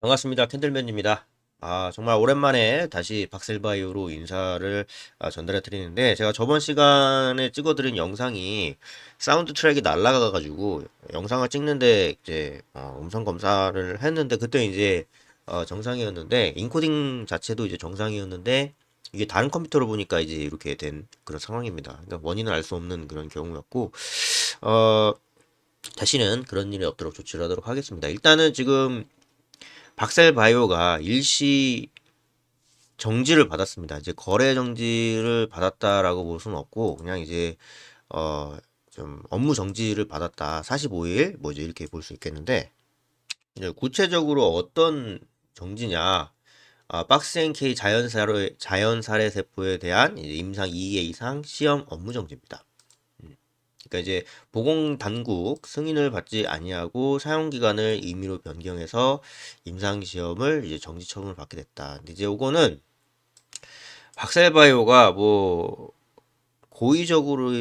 반갑습니다. 캔들맨입니다. 아, 정말 오랜만에 다시 박셀바이오로 인사를 아, 전달해 드리는데, 제가 저번 시간에 찍어드린 영상이 사운드 트랙이 날라가가지고, 영상을 찍는데 이제, 어, 음성 검사를 했는데, 그때 이제, 어, 정상이었는데, 인코딩 자체도 이제 정상이었는데, 이게 다른 컴퓨터로 보니까 이제 이렇게 된 그런 상황입니다. 그러니까 원인을 알 수 없는 그런 경우였고, 어, 다시는 그런 일이 없도록 조치를 하도록 하겠습니다. 일단은 지금 박셀바이오가 일시 정지를 받았습니다. 이제 거래 정지를 받았다라고 볼 수는 없고 그냥 이제 어 좀 업무 정지를 받았다. 45일 뭐 이제 이렇게 볼 수 있겠는데 이제 구체적으로 어떤 정지냐? 아, 박스NK 자연사례 자연사례 세포에 대한 이제 임상 2회 이상 시험 업무 정지입니다. 그러니까 이제 보건 당국 승인을 받지 아니하고 사용 기간을 임의로 변경해서 임상 시험을 이제 정지 처분을 받게 됐다. 근데 이제 요거는 박셀바이오가 뭐 고의적으로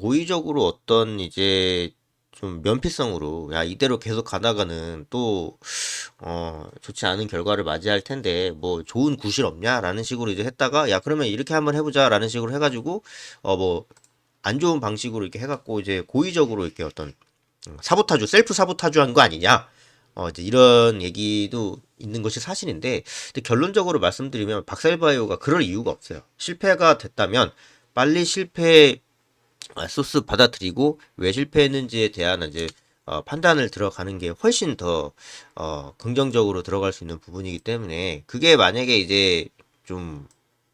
고의적으로 어떤 이제 좀 면피성으로 야 이대로 계속 가다가는 또 어 좋지 않은 결과를 맞이할 텐데 뭐 좋은 구실 없냐라는 식으로 이제 했다가 야 그러면 이렇게 한번 해보자라는 식으로 해가지고 어 뭐 안 좋은 방식으로 이렇게 해갖고 이제 고의적으로 이렇게 어떤 음, 사보타주, 셀프 사보타주 한 거 아니냐? 어, 이제 이런 얘기도 있는 것이 사실인데, 근데 결론적으로 말씀드리면 박셀바이오가 그럴 이유가 없어요. 실패가 됐다면 빨리 실패 아, 소스 받아들이고 왜 실패했는지에 대한 이제 어, 판단을 들어가는 게 훨씬 더 어, 긍정적으로 들어갈 수 있는 부분이기 때문에 그게 만약에 이제 좀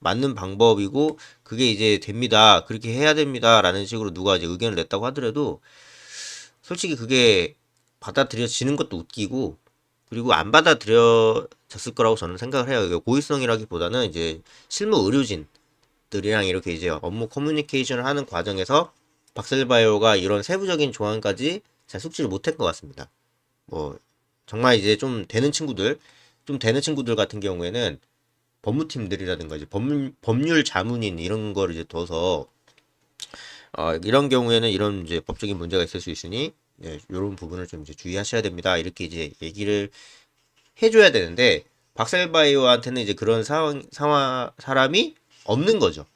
맞는 방법이고 그게 이제 됩니다. 그렇게 해야 됩니다라는 식으로 누가 이제 의견을 냈다고 하더라도 솔직히 그게 받아들여지는 것도 웃기고 그리고 안 받아들여졌을 거라고 저는 생각을 해요. 이게 고의성이라기보다는 이제 실무 의료진들이랑 이렇게 이제 업무 커뮤니케이션을 하는 과정에서 박셀바이오가 이런 세부적인 조항까지 잘 숙지를 못한 것 같습니다. 뭐 정말 이제 좀 되는 친구들, 좀 되는 친구들 같은 경우에는 법무팀들이라든가 이제 법률, 법률 자문인 이런 거를 이제 둬서 어, 이런 경우에는 이런 이제 법적인 문제가 있을 수 있으니 네, 이런 부분을 좀 이제 주의하셔야 됩니다. 이렇게 이제 얘기를 해줘야 되는데 박셀바이오한테는 이제 그런 상황, 상황 사람이 없는 거죠.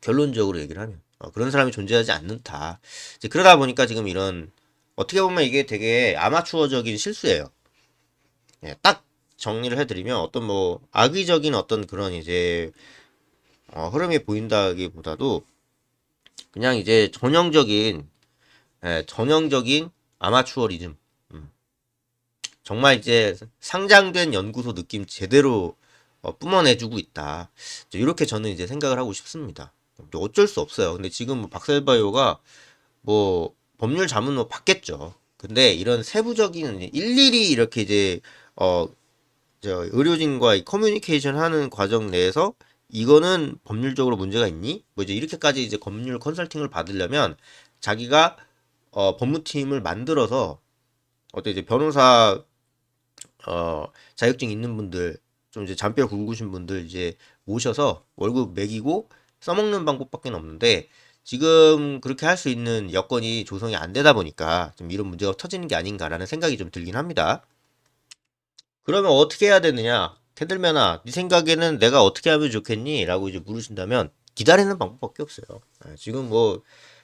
결론적으로 얘기를 하면 어, 그런 사람이 존재하지 않는다. 이제 그러다 보니까 지금 이런 어떻게 보면 이게 되게 아마추어적인 실수예요. 예, 딱 정리를 해드리면 어떤 뭐 악의적인 어떤 그런 이제 어, 흐름이 보인다기보다도 그냥 이제 전형적인 예, 전형적인 아마추어리즘 음. 정말 이제 상장된 연구소 느낌 제대로 어, 뿜어내주고 있다. 이렇게 저는 이제 생각을 하고 싶습니다. 어쩔 수 없어요. 근데 지금 뭐 박셀바이오가 뭐 법률 자문으로 받겠죠. 근데 이런 세부적인 일일이 이렇게 이제 어 저 의료진과 이 커뮤니케이션 하는 과정 내에서 이거는 법률적으로 문제가 있니? 뭐 이제 이렇게까지 이제 법률 컨설팅을 받으려면 자기가 어 법무팀을 만들어서 어때 이제 변호사 어 자격증 있는 분들 좀 이제 잔뼈 굵으신 분들 이제 모셔서 월급 매기고 써먹는 방법밖에 없는데 지금 그렇게 할 수 있는 여건이 조성이 안 되다 보니까 좀 이런 문제가 터지는 게 아닌가라는 생각이 좀 들긴 합니다. 그러면 어떻게 해야 되느냐? 캔들맨아, 네 생각에는 내가 어떻게 하면 좋겠니? 라고 이제 물으신다면 기다리는 방법밖에 없어요. 아, 지금 뭐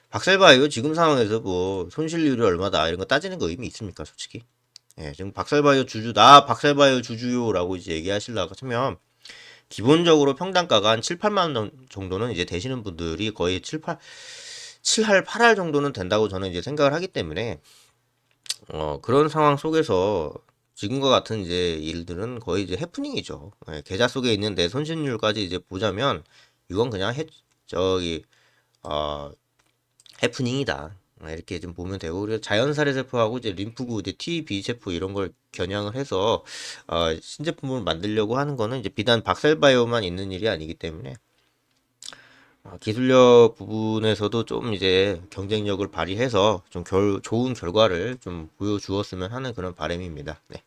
박살바이오 지금 상황에서 뭐 손실률이 얼마다 이런 거 따지는 거 의미 있습니까, 솔직히? 예, 지금 박살바이오 주주 나 박살바이오 주주요라고 이제 얘기하시려고 하면 기본적으로 평단가가 한 7, 8만 원 정도는 이제 되시는 분들이 거의 7, 8 7할 8할 정도는 된다고 저는 이제 생각을 하기 때문에 어, 그런 상황 속에서 지금과 같은 이제 일들은 거의 이제 해프닝이죠. 예, 계좌 속에 있는 내 손실률까지 이제 보자면 이건 그냥 해 저기 어 해프닝이다. 예, 이렇게 좀 보면 되고 그리고 자연사례 세포하고 이제 림프구 이제 T, B 세포 이런 걸 겨냥을 해서 어 신제품을 만들려고 하는 거는 이제 비단 박셀바이오만 있는 일이 아니기 때문에 어, 기술력 부분에서도 좀 이제 경쟁력을 발휘해서 좀 결, 좋은 결과를 좀 보여주었으면 하는 그런 바람입니다. 네.